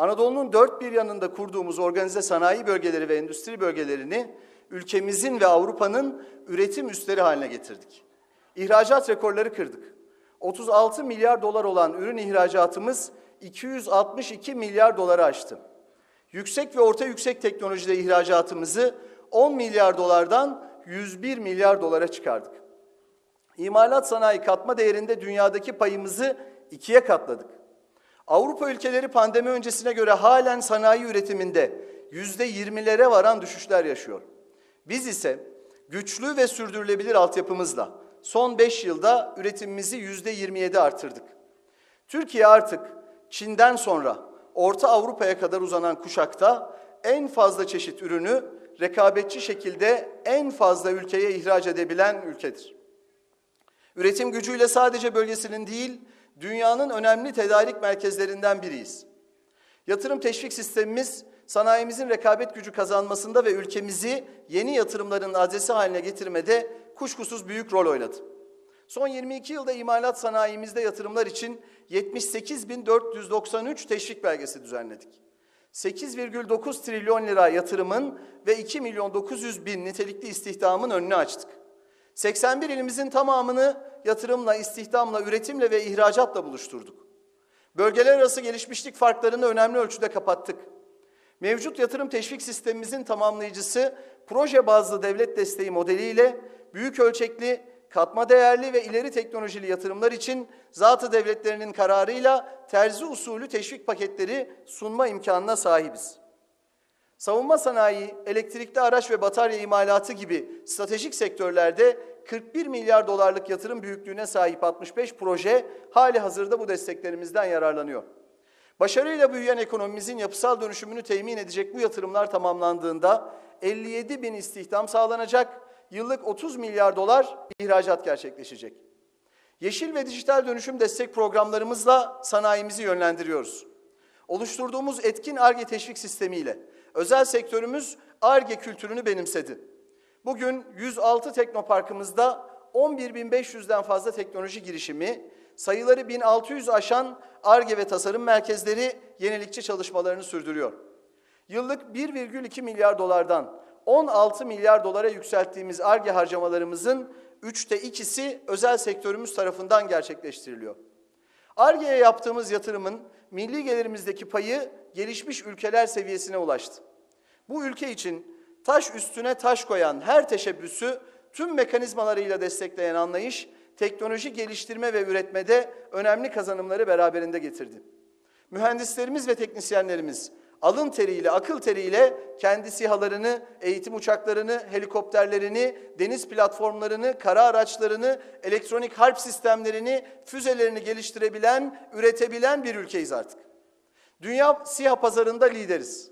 Anadolu'nun dört bir yanında kurduğumuz organize sanayi bölgeleri ve endüstri bölgelerini ülkemizin ve Avrupa'nın üretim üsleri haline getirdik. İhracat rekorları kırdık. 36 milyar dolar olan ürün ihracatımız 262 milyar doları aştı. Yüksek ve orta yüksek teknolojide ihracatımızı 10 milyar dolardan 101 milyar dolara çıkardık. İmalat sanayi katma değerinde dünyadaki payımızı ikiye katladık. Avrupa ülkeleri pandemi öncesine göre halen sanayi üretiminde yüzde yirmilere varan düşüşler yaşıyor. Biz ise güçlü ve sürdürülebilir altyapımızla son beş yılda üretimimizi yüzde yirmi yedi artırdık. Türkiye artık Çin'den sonra Orta Avrupa'ya kadar uzanan kuşakta en fazla çeşit ürünü rekabetçi şekilde en fazla ülkeye ihraç edebilen ülkedir. Üretim gücüyle sadece bölgesinin değil, dünyanın önemli tedarik merkezlerinden biriyiz. Yatırım teşvik sistemimiz sanayimizin rekabet gücü kazanmasında ve ülkemizi yeni yatırımların adresi haline getirmede kuşkusuz büyük rol oynadı. Son 22 yılda imalat sanayimizde yatırımlar için 78.493 teşvik belgesi düzenledik. 8,9 trilyon lira yatırımın ve 2 milyon 900 bin nitelikli istihdamın önünü açtık. 81 ilimizin tamamını yatırımla, istihdamla, üretimle ve ihracatla buluşturduk. Bölgeler arası gelişmişlik farklarını önemli ölçüde kapattık. Mevcut yatırım teşvik sistemimizin tamamlayıcısı proje bazlı devlet desteği modeliyle büyük ölçekli, katma değerli ve ileri teknolojili yatırımlar için zatı devletlerinin kararıyla terzi usulü teşvik paketleri sunma imkanına sahibiz. Savunma sanayi, elektrikli araç ve batarya imalatı gibi stratejik sektörlerde 41 milyar dolarlık yatırım büyüklüğüne sahip 65 proje hali hazırda bu desteklerimizden yararlanıyor. Başarıyla büyüyen ekonomimizin yapısal dönüşümünü temin edecek bu yatırımlar tamamlandığında 57 bin istihdam sağlanacak, yıllık 30 milyar dolar ihracat gerçekleşecek. Yeşil ve dijital dönüşüm destek programlarımızla sanayimizi yönlendiriyoruz. Oluşturduğumuz etkin ARGE teşvik sistemiyle özel sektörümüz ARGE kültürünü benimsedi. Bugün 106 teknoparkımızda 11.500'den fazla teknoloji girişimi, sayıları 1600 aşan ARGE ve tasarım merkezleri yenilikçi çalışmalarını sürdürüyor. Yıllık 1,2 milyar dolardan 16 milyar dolara yükselttiğimiz ARGE harcamalarımızın üçte ikisi özel sektörümüz tarafından gerçekleştiriliyor. ARGE'ye yaptığımız yatırımın milli gelirimizdeki payı gelişmiş ülkeler seviyesine ulaştı. Bu ülke için taş üstüne taş koyan her teşebbüsü tüm mekanizmalarıyla destekleyen anlayış, teknoloji geliştirme ve üretmede önemli kazanımları beraberinde getirdi. Mühendislerimiz ve teknisyenlerimiz alın teriyle, akıl teriyle kendi sihalarını, eğitim uçaklarını, helikopterlerini, deniz platformlarını, kara araçlarını, elektronik harp sistemlerini, füzelerini geliştirebilen, üretebilen bir ülkeyiz artık. Dünya SİHA pazarında lideriz.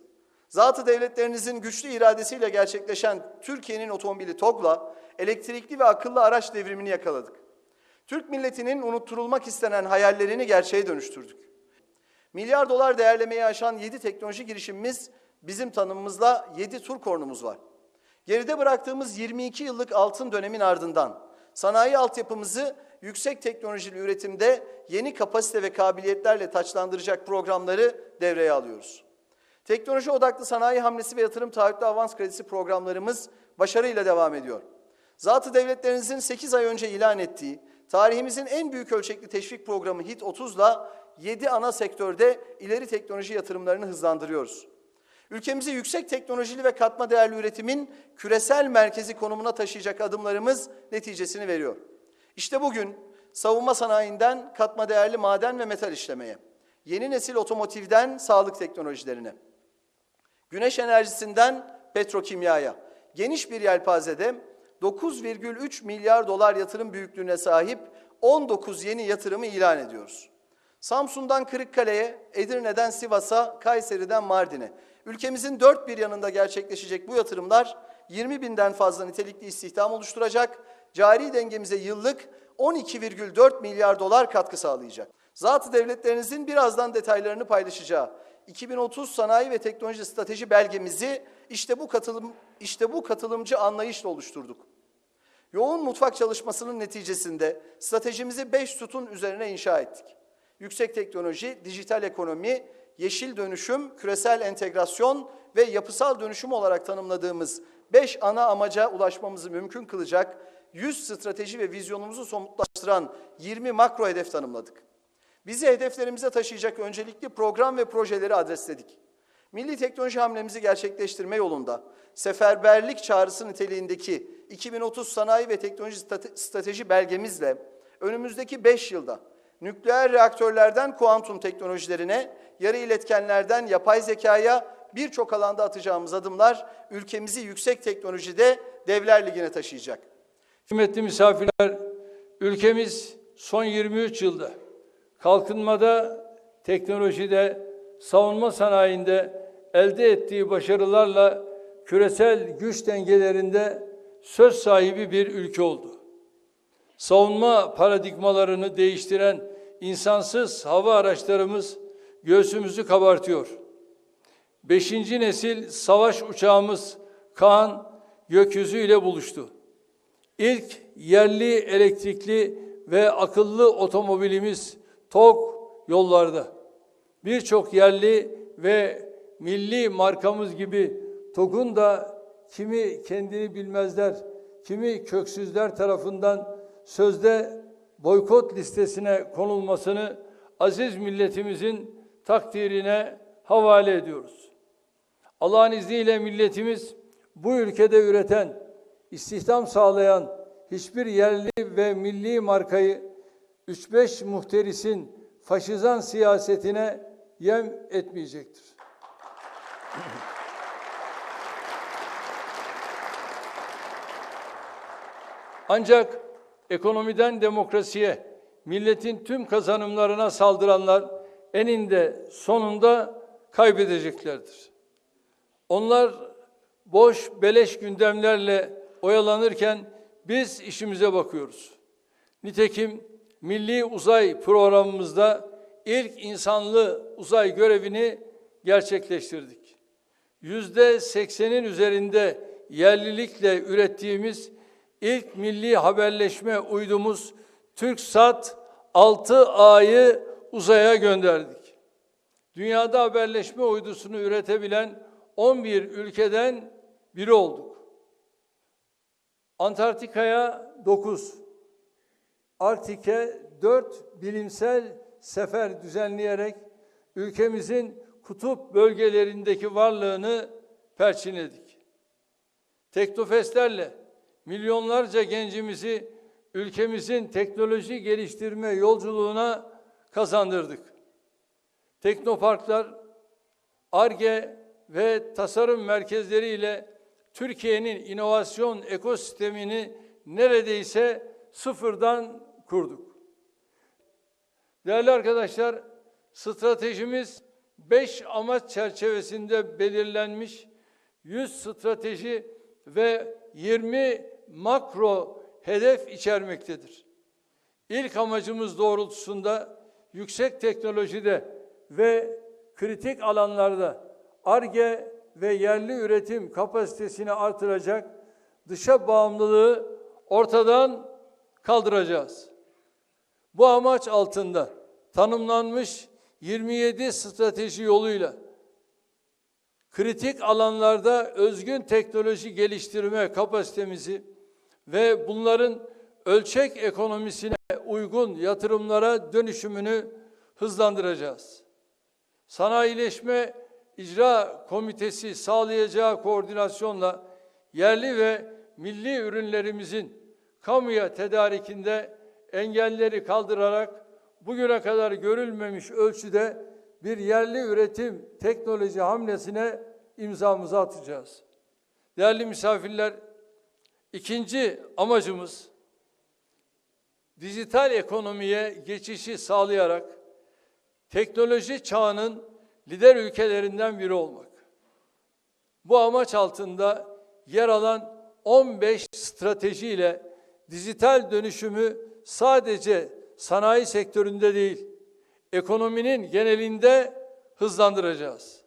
Zatı devletlerinizin güçlü iradesiyle gerçekleşen Türkiye'nin otomobili TOG'la elektrikli ve akıllı araç devrimini yakaladık. Türk milletinin unutturulmak istenen hayallerini gerçeğe dönüştürdük. Milyar dolar değerlemeyi aşan 7 teknoloji girişimimiz bizim tanımımızla 7 tur kornumuz var. Geride bıraktığımız 22 yıllık altın dönemin ardından sanayi altyapımızı yüksek teknolojili üretimde yeni kapasite ve kabiliyetlerle taçlandıracak programları devreye alıyoruz. Teknoloji odaklı sanayi hamlesi ve yatırım taahhütlü avans kredisi programlarımız başarıyla devam ediyor. Zatı devletlerinizin 8 ay önce ilan ettiği tarihimizin en büyük ölçekli teşvik programı HIT 30'la 7 ana sektörde ileri teknoloji yatırımlarını hızlandırıyoruz. Ülkemizi yüksek teknolojili ve katma değerli üretimin küresel merkezi konumuna taşıyacak adımlarımız neticesini veriyor. İşte bugün savunma sanayinden katma değerli maden ve metal işlemeye, yeni nesil otomotivden sağlık teknolojilerine, güneş enerjisinden petrokimyaya, geniş bir yelpazede 9,3 milyar dolar yatırım büyüklüğüne sahip 19 yeni yatırımı ilan ediyoruz. Samsun'dan Kırıkkale'ye, Edirne'den Sivas'a, Kayseri'den Mardin'e. Ülkemizin dört bir yanında gerçekleşecek bu yatırımlar 20 binden fazla nitelikli istihdam oluşturacak, cari dengemize yıllık 12,4 milyar dolar katkı sağlayacak. Zatı devletlerinizin birazdan detaylarını paylaşacağı 2030 Sanayi ve Teknoloji Strateji belgemizi işte bu katılım işte bu katılımcı anlayışla oluşturduk. Yoğun mutfak çalışmasının neticesinde stratejimizi 5 sütun üzerine inşa ettik. Yüksek teknoloji, dijital ekonomi, yeşil dönüşüm, küresel entegrasyon ve yapısal dönüşüm olarak tanımladığımız 5 ana amaca ulaşmamızı mümkün kılacak 100 strateji ve vizyonumuzu somutlaştıran 20 makro hedef tanımladık. Bizi hedeflerimize taşıyacak öncelikli program ve projeleri adresledik. Milli teknoloji hamlemizi gerçekleştirme yolunda seferberlik çağrısı niteliğindeki 2030 sanayi ve teknoloji strate- strateji belgemizle önümüzdeki 5 yılda nükleer reaktörlerden kuantum teknolojilerine, yarı iletkenlerden yapay zekaya birçok alanda atacağımız adımlar ülkemizi yüksek teknolojide devler ligine taşıyacak. Kıymetli misafirler, ülkemiz son 23 yılda kalkınmada, teknolojide, savunma sanayinde elde ettiği başarılarla küresel güç dengelerinde söz sahibi bir ülke oldu. Savunma paradigmalarını değiştiren insansız hava araçlarımız göğsümüzü kabartıyor. Beşinci nesil savaş uçağımız Kaan gökyüzü ile buluştu. İlk yerli elektrikli ve akıllı otomobilimiz TOG yollarda. Birçok yerli ve milli markamız gibi TOG'un da kimi kendini bilmezler, kimi köksüzler tarafından sözde boykot listesine konulmasını aziz milletimizin takdirine havale ediyoruz. Allah'ın izniyle milletimiz bu ülkede üreten, istihdam sağlayan hiçbir yerli ve milli markayı 3-5 muhterisin faşizan siyasetine yem etmeyecektir. Ancak ekonomiden demokrasiye, milletin tüm kazanımlarına saldıranlar eninde sonunda kaybedeceklerdir. Onlar boş beleş gündemlerle oyalanırken biz işimize bakıyoruz. Nitekim Milli Uzay Programımızda ilk insanlı uzay görevini gerçekleştirdik. Yüzde seksenin üzerinde yerlilikle ürettiğimiz ilk milli haberleşme uydumuz TürkSat 6A'yı uzaya gönderdik. Dünyada haberleşme uydusunu üretebilen 11 ülkeden biri olduk. Antarktika'ya 9, Arktik'e 4 bilimsel sefer düzenleyerek ülkemizin kutup bölgelerindeki varlığını perçinledik. Teknofestlerle milyonlarca gencimizi ülkemizin teknoloji geliştirme yolculuğuna kazandırdık. Teknoparklar, ARGE ve tasarım merkezleriyle Türkiye'nin inovasyon ekosistemini neredeyse sıfırdan kurduk. Değerli arkadaşlar, stratejimiz 5 amaç çerçevesinde belirlenmiş 100 strateji ve 20 makro hedef içermektedir. İlk amacımız doğrultusunda yüksek teknolojide ve kritik alanlarda ARGE ve yerli üretim kapasitesini artıracak, dışa bağımlılığı ortadan kaldıracağız. Bu amaç altında tanımlanmış 27 strateji yoluyla kritik alanlarda özgün teknoloji geliştirme kapasitemizi ve bunların ölçek ekonomisine uygun yatırımlara dönüşümünü hızlandıracağız. Sanayileşme İcra Komitesi sağlayacağı koordinasyonla yerli ve milli ürünlerimizin kamuya tedarikinde engelleri kaldırarak bugüne kadar görülmemiş ölçüde bir yerli üretim teknoloji hamlesine imzamızı atacağız. Değerli misafirler, ikinci amacımız dijital ekonomiye geçişi sağlayarak teknoloji çağının lider ülkelerinden biri olmak. Bu amaç altında yer alan 15 stratejiyle dijital dönüşümü sadece sanayi sektöründe değil, ekonominin genelinde hızlandıracağız.